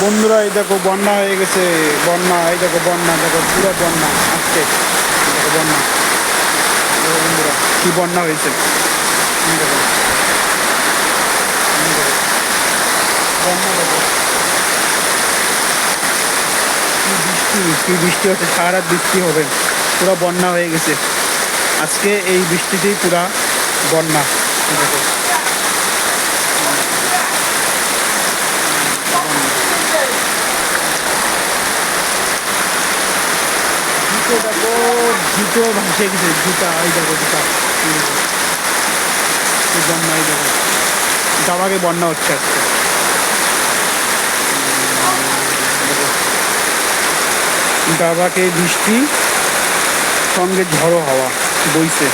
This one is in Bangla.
বন্ধুরা, এই দেখো বন্যা হয়ে গেছে। বন্যা, এই দেখো বন্যা, দেখো পুরো বন্যা আসছে দেখো বন্যা। বন্ধুরা, কি বন্যা হয়েছে। দেখো। দেখো। বৃষ্টি, কি বৃষ্টি হচ্ছে সারা বৃষ্টি হবে। পুরো বন্যা হয়ে গেছে। আজকে এই বৃষ্টিতেই পুরা বন্যা। এই দেখো দেখো জুতো ভাসে গেছে জুতা এই দেখো জুতা বন্যা এই দেখো দাবাকে বন্যা হচ্ছে আজকে দাবাকে বৃষ্টি, সঙ্গে ঝড়ো হাওয়া, বইছে।